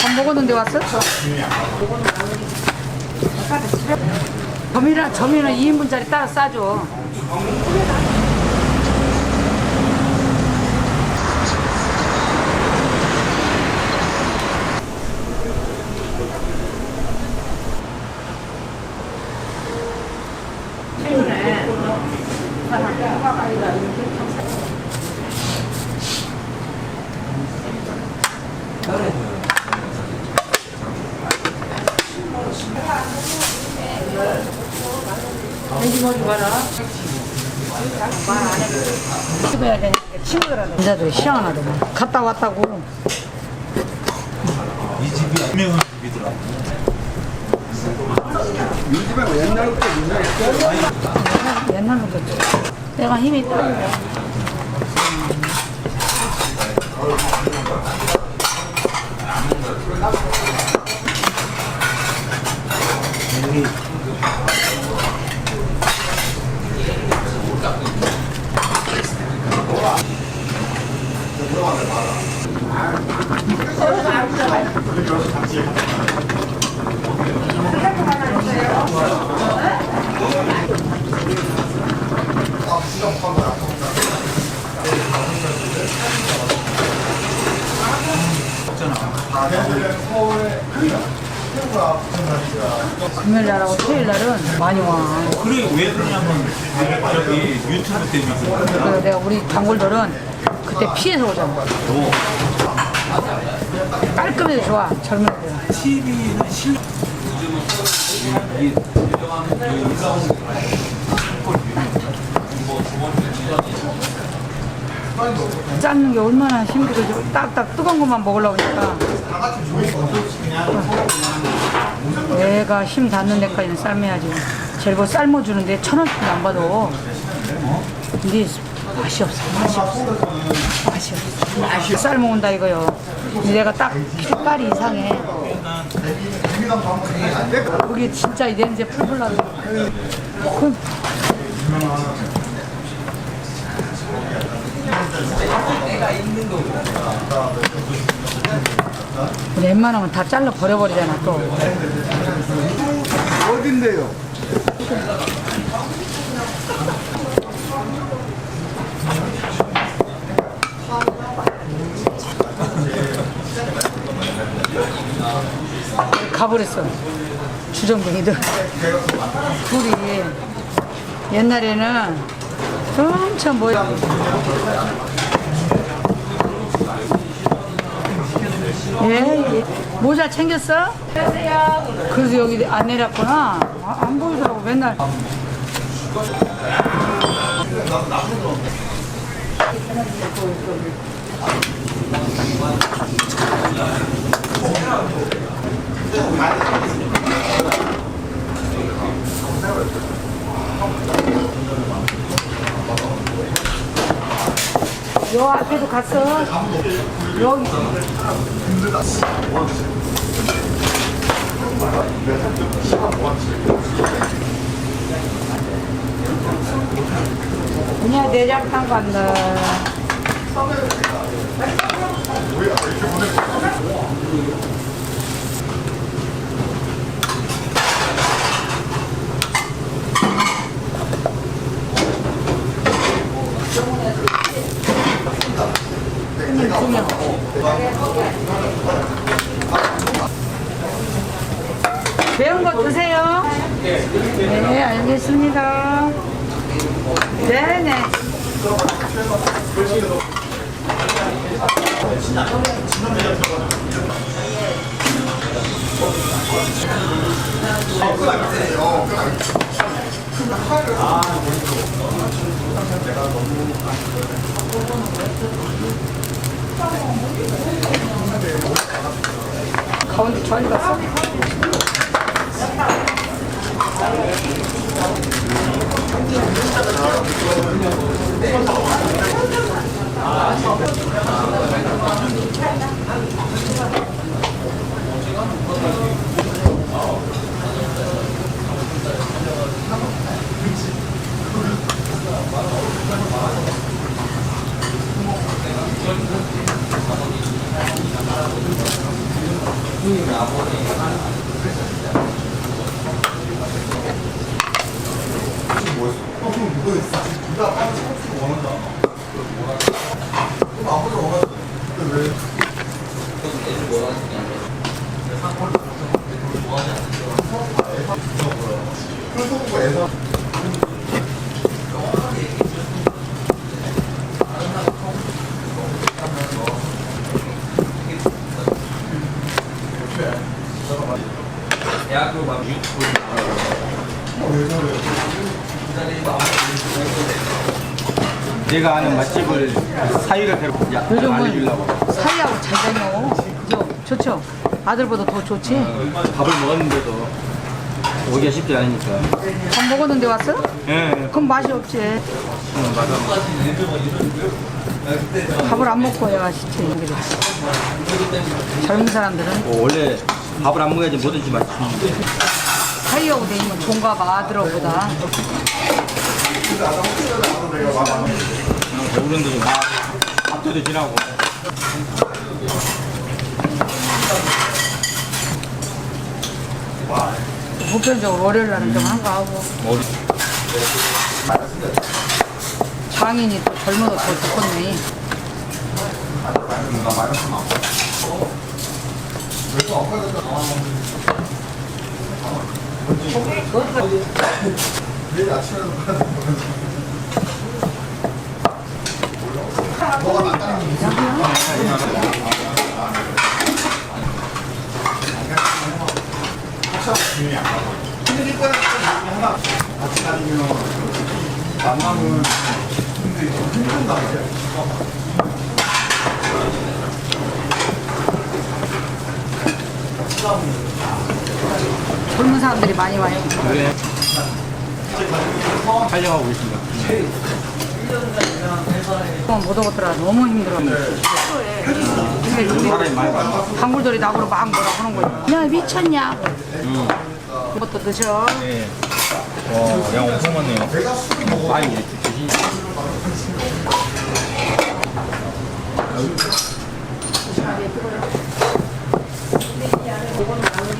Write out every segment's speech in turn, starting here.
밥 먹었는데 왔어? 점이나 점이는 2인분짜리 따로 싸줘. 되니까 남자들이 시원하더만. 갔다 왔다고. 이 집이 유명한 집이더라. 옛날부터 내가 힘이 떨 Thank you. 려. 금요일 날하고 토요일 날은 많이 와. 그래 왜 그러냐면 저기 유튜브 때문에 그래. 그래서 내가 우리 단골들은 그때 피해서 오잖아. 깔끔해서 좋아, 젊은 애들. TV는 실력 삶는 게 얼마나 힘들어지. 딱딱 뜨거운 것만 먹으려고 하니까. 내가 힘 닿는 데까지는 삶아야지. 제일 삶아주는데 천 원씩도 안 받아. 근데 맛이 없어, 맛이 없어. 맛이 없어. 맛이 삶아온다 이거요. 근데 내가 딱 색깔이 이상해. 그게 진짜 이 냄새 풀풀 나고. 그 웬만하면 다 잘라 버려버리잖아 또. 어딘데요? 가버렸어. 주정뱅이들. 둘이 옛날에는 엄청 뭐 예, 예. 모자 챙겼어? 그래서 여기 안 내렸구나. 아, 안 보이더라고 맨날. 요 앞에도 갔어. 여기. 그냥 내장탕 간다. 매운 거 드세요. 네, 알겠습니다. 네네. 가운데 저리 갔어? 대학교 내가 아는 맛집을 사이를 데리고 야, 요즘은 알려주려고 사이하고 잘 다녀. 그죠? 좋죠? 아들보다 더 좋지? 밥을 먹었는데도 오기가 쉽지 않으니까 밥 먹었는데 왔어? 예, 그럼 맛이 없지. 예, 맞아 밥을 안 먹고 해야 맛있지. 이게 젊은 사람들은 뭐 원래 밥을 안 먹어야지 뭐든지 맛있는 데 사이하고 다니면 종가 봐, 아들하고보다. 배부른데도 막 밥도 지나고 보편적으로 월요일 날은 좀 한가하고. 어디 장인이 또 젊어도 더 좋겠네. 젊은 사람들이 많이 와요. 그래 촬영하고 있습니다 그건 못 오겠더라. 너무 힘들어. 근데 우리 사람이 많이 많아 방울돌이 나보고 막 뭐라 하는 거야. 야 미쳤냐? 그것도 드셔. 네. 와, 양 엄청 많네요. 많이 이렇게 드시.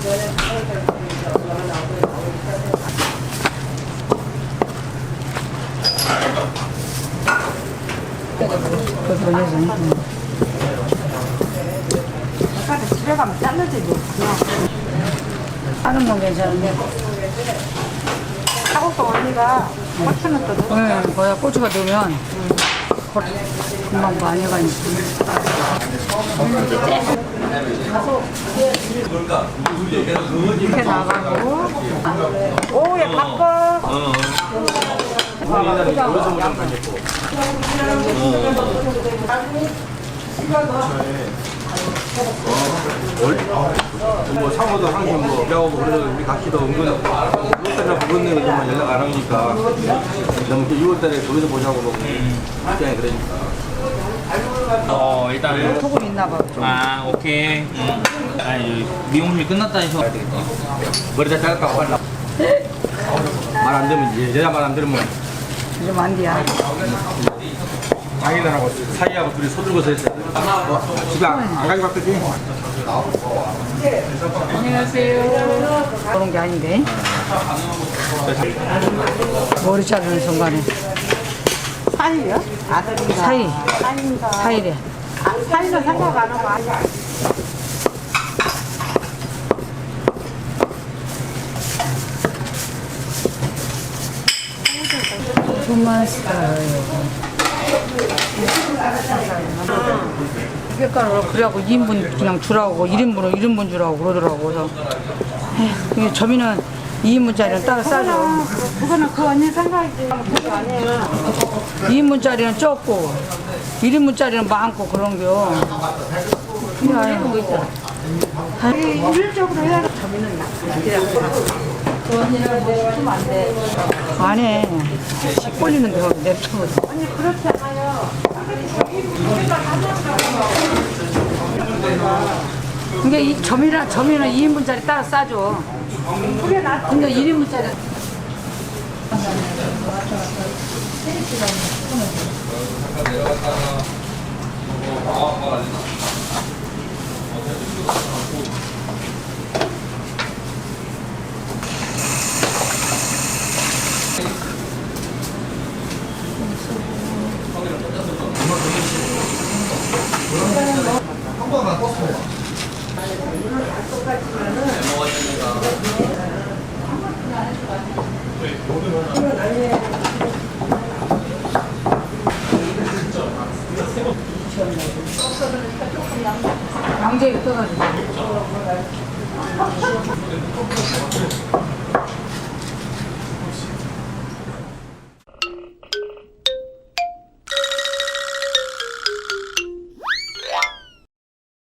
그 거 돌려서. 집에 가면 잘라지 뭐. 다른 건 괜찮은데. 사고서 언니가 고추 넣거든. 네, 거기다 고추가 넣으면 거- 금방 많이 가니까. 이렇게 나가고 오후에 바꿔. 뭐 사모도 항상 뭐 배우고 그래서 우리 각기도 은근 6월달에 부근내 요즘은 연락 안 하니까 너무 6월달에 거기서 보자고 뭐 그냥 그러니까. 어 일단은 소금 있나 봐. 좀. 아 오케이 음. 아니 미용실 끝났다 해서 가야 되겠다 머리 다 잘랐다고 빨라. 말안 되면 이제 여자 말 안 들으면 좀 안디야. 장인어른하고 사이하고 둘이 소들고서 했어. 어, 집에 안, 안 가게 봤거지? 그런 게 아닌데. 머리 자르는 순간에 사이요? 아들인가? 사이, 사이인가? 사이래. 사이는 생각 안 하고 아니야. 그만 살아요. 뼈가루 그래갖고 2인분 그냥 주라고 1인분을 1인분 주라고 그러더라고. 그래서 에휴, 점이는 2인분짜리는 따로 싸줘 그거는 그 언니 생각이지. 그거 아니에요. 2인분짜리는 적고 1인분짜리는 많고 그런겨. 그냥 거 있잖아 일적으로 해야 돼. 안해. 식 걸리는데 거기 냅둬 언니 그렇지 않아 요. 그게 이 점이랑 점이는 2인분짜리 따로 싸줘 근데 1인분짜리 양재에 떠가지고.